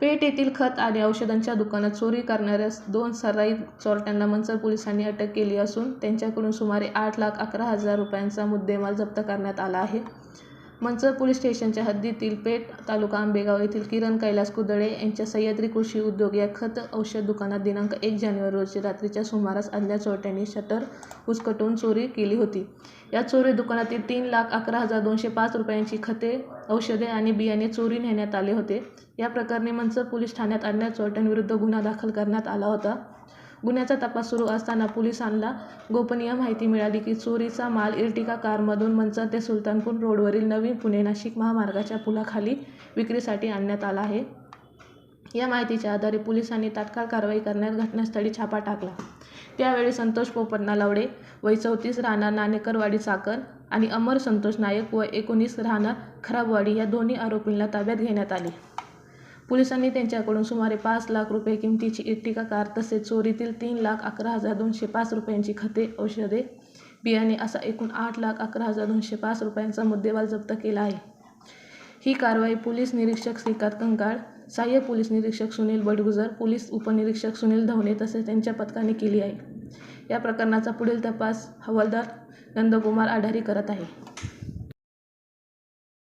पेठ येथील खत आणि औषधांच्या दुकानात चोरी करणाऱ्या दोन सराई चोरट्यांना मंचर पोलिसांनी अटक केली असून त्यांच्याकडून सुमारे आठ लाख अकरा हजार रुपयांचा मुद्देमाल जप्त करण्यात आला आहे. मंचर पोलीस स्टेशनच्या हद्दीतील पेठ तालुका आंबेगाव येथील किरण कैलास कुदळे यांच्या सह्याद्री कृषी उद्योग या खत औषध दुकानात दिनांक एक जानेवारी रोजी रात्रीच्या सुमारास अज्ञात चोरट्यांनी शटर उचकटून चोरी केली होती. या चोरी दुकानातील तीन लाख अकरा हजार दोनशे पाच रुपयांची खते औषधे आणि बियाणे चोरी नेण्यात आले होते. या प्रकरणी मंचर पोलीस ठाण्यात अज्ञात चोरट्यांविरुद्ध गुन्हा दाखल करण्यात आला होता. गुन्ह्याचा तपास सुरू असताना पोलिसांना गोपनीय माहिती मिळाली की चोरीचा माल इर्टिका कारमधून मंचर ते सुलतानपूर रोडवरील नवीन पुणे नाशिक महामार्गाच्या पुलाखाली विक्रीसाठी आणण्यात आला आहे. या माहितीच्या आधारे पोलिसांनी तात्काळ कारवाई करण्यात घटनास्थळी छापा टाकला. त्यावेळी संतोष पोपट लावडे वय चौतीस राहणार नाणेकरवाडी चाकर आणि अमर संतोष नायक व एकोणीस राहणार खराबवाडी या दोन्ही आरोपींना ताब्यात घेण्यात आले. पोलिसांनी त्यांच्याकडून सुमारे पाच लाख रुपये किमतीची इर्टिका कार तसेच चोरीतील तीन लाख अकरा हजार दोनशे पाच रुपयांची खते औषधे बियाणे असा एकूण आठ लाख अकरा हजार दोनशे पाच रुपयांचा मुद्देमाल जप्त केला आहे. ही कारवाई पोलीस निरीक्षक श्रीकांत कंकाळ सहाय्यक पोलीस निरीक्षक सुनील बडगुजर पोलीस उपनिरीक्षक सुनील धवणे तसेच त्यांच्या पथकाने केली आहे. या प्रकरणाचा पुढील तपास हवालदार नंदकुमार आढारी करत आहे.